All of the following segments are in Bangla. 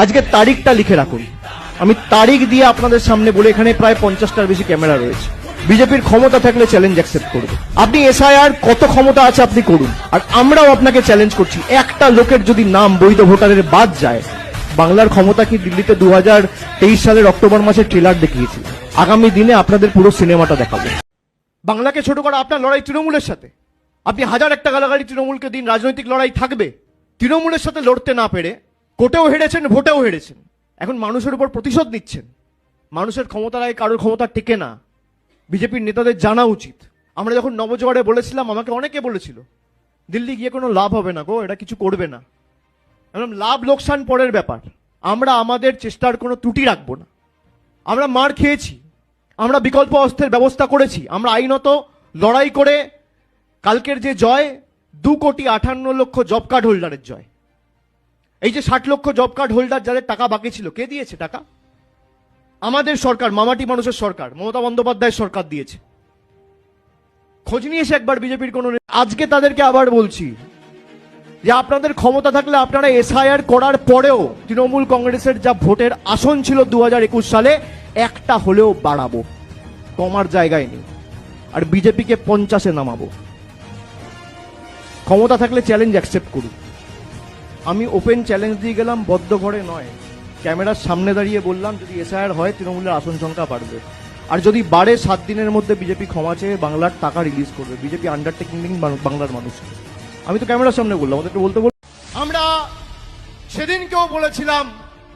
আজকে তারিখটা লিখে রাখুন। আমি তারিখ দিয়ে আপনাদের সামনে বলে, এখানে প্রায় পঞ্চাশটার বেশি ক্যামেরা রয়েছে। বিজেপির ক্ষমতা থাকলে চ্যালেঞ্জ অ্যাকসেপ্ট করবে। আপনি এসআইআর কত ক্ষমতা আছে আপনি করুন। আর আমরাও আপনাকে চ্যালেঞ্জ করছি। একটা লোকের যদি নাম বৈধ ভোটারের বাদ যায়, বাংলার ক্ষমতা কি দিল্লিতে দু হাজার তেইশ সালের অক্টোবর মাসে ট্রেলার দেখিয়েছিল? আগামী দিনে আপনাদের পুরো সিনেমাটা দেখাবো। বাংলাকে ছোট করা আপনার লড়াই তৃণমূলের সাথে। আপনি হাজার একটা গালাগালি তৃণমূলকে দিন রাজনৈতিক লড়াই থাকবে। তৃণমূলের সাথে লড়তে না পেরে কোটেও হেরেছেন, ভোটেও হেরেছেন। এখন মানুষের উপর প্রতিশোধ নিচ্ছেন। মানুষের ক্ষমতায় কারোর ক্ষমতা টেকে না। বিজেপির নেতাদের জানা উচিত। আমরা যখন নবজোয়ারে বলেছিলাম, আমাকে অনেকে বলেছিল, দিল্লি গিয়ে কোনো লাভ হবে না গো এটা কিছু করবে না। লাভ, লোকসান পরের ব্যাপার। আমরা আমাদের চেষ্টার কোনো ত্রুটি রাখব না। আমরা মার খেয়েছি, আমরা বিকল্প অস্ত্রের ব্যবস্থা করেছি, আমরা আইনত লড়াই করে কালকের যে জয়, দু কোটি আটান্ন লক্ষ জব কার্ড হোল্ডারের জয়। এই যে ষাট লক্ষ জব কার্ড হোল্ডার যাদের টাকা বাকি ছিল, কে দিয়েছে টাকা? আমাদের সরকার, মামাটি মানুষের সরকার, মমতা বন্দ্যোপাধ্যায়ের সরকার দিয়েছে। খোঁজ নিয়েছে একবার বিজেপির কোন। আজকে তাদেরকে আবার বলছি যে আপনাদের ক্ষমতা থাকলে আপনারা এসআইআর করার পরেও তৃণমূল কংগ্রেসের যা ভোটের আসন ছিল দু একুশ সালে, একটা হলেও বাড়াবো। কমার জায়গায় নেই। আর বিজেপিকে পঞ্চাশে নামাবো। ক্ষমতা থাকলে চ্যালেঞ্জ অ্যাকসেপ্ট করুন। আমি ওপেন চ্যালেঞ্জ দিয়ে গেলাম, বদ্ধ ঘরে নয়। ক্যামেরার সামনে দাঁড়িয়ে বললাম, যদি এসআইআর হয়, তৃণমূলের আসন সংখ্যা বাড়বে। আর যদি বাড়ে, সাত দিনের মধ্যে বিজেপি ক্ষমা চেয়ে বাংলার টাকা রিলিজ করবে। বিজেপি আন্ডারটেকিং বাংলার মানুষকে আমি তো ক্যামেরার সামনে বললাম, আমাদেরকে বলতে বল আমরা সেদিনকেও বলেছিলাম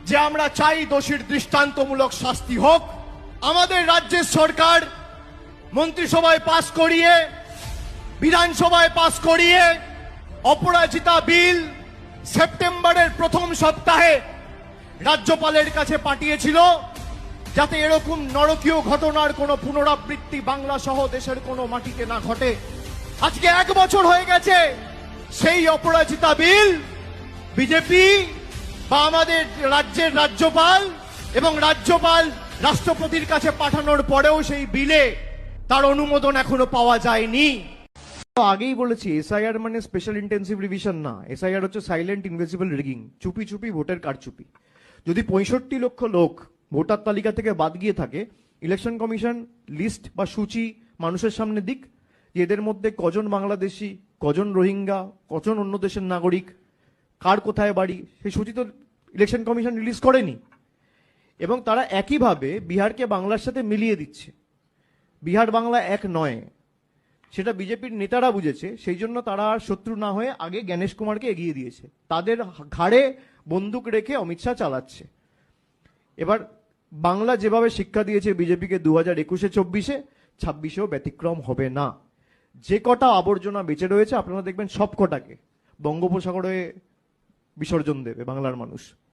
যে আমরা চাই দোষীর দৃষ্টান্তমূলক শাস্তি হোক। আমাদের রাজ্যের সরকার মন্ত্রিসভায় পাশ করিয়ে, বিধানসভায় পাশ করিয়ে, অপরাজিতা বিল সেপ্টেম্বরের প্রথম সপ্তাহে রাজ্যপালের কাছে পাঠিয়েছিল যাতে এরকম নরকীয় ঘটনার কোনো পুনরাবৃত্তি বাংলা সহ দেশের কোনো মাটিতে না ঘটে। আজকে এক বছর হয়ে গেছে, সেই অপরাজিতা বিল বিজেপি বা আমাদের রাজ্যের রাজ্যপাল এবং রাজ্যপাল রাষ্ট্রপতির কাছে পাঠানোর পরেও সেই বিলে তার অনুমোদন এখনও পাওয়া যায়নি। আগেই বলেছি এসআইআর মানে স্পেশাল ইন্টেন্সিভ রিভিশন না। এসআইআর হচ্ছে সাইলেন্ট ইনভিজিবল রিগিং চুপি চুপি ভোটের কারচুপি। যদি পঁয়ষট্টি লক্ষ লোক ভোটার তালিকা থেকে বাদ গিয়ে থাকে ইলেকশন কমিশন লিস্ট বা সূচি মানুষের সামনে দিক, যে এদের মধ্যে কজন বাংলাদেশি, কজন রোহিঙ্গা, কজন অন্য দেশের নাগরিক, কার কোথায় বাড়ি, সেই সূচি তো ইলেকশন কমিশন রিলিজ করেনি। এবং তারা একইভাবে বিহারকে বাংলার সাথে মিলিয়ে দিচ্ছে। বিহার বাংলা এক নয় সেটা বিজেপির নেতারা বুঝেছে, সেই জন্য তারা আর শত্রু না হয়ে আগে জ্ঞানেশ কুমারকে এগিয়ে দিয়েছে। তাদের ঘাড়ে বন্দুক রেখে অমিত শাহ চালাচ্ছে। এবার বাংলা যেভাবে শিক্ষা দিয়েছে বিজেপিকে দু হাজার একুশে, চব্বিশে, ছাব্বিশেও ব্যতিক্রম হবে না। যে কটা আবর্জনা বেঁচে রয়েছে, আপনারা দেখবেন সব কটাকে বঙ্গোপসাগরে বিসর্জন দেবে বাংলার মানুষ।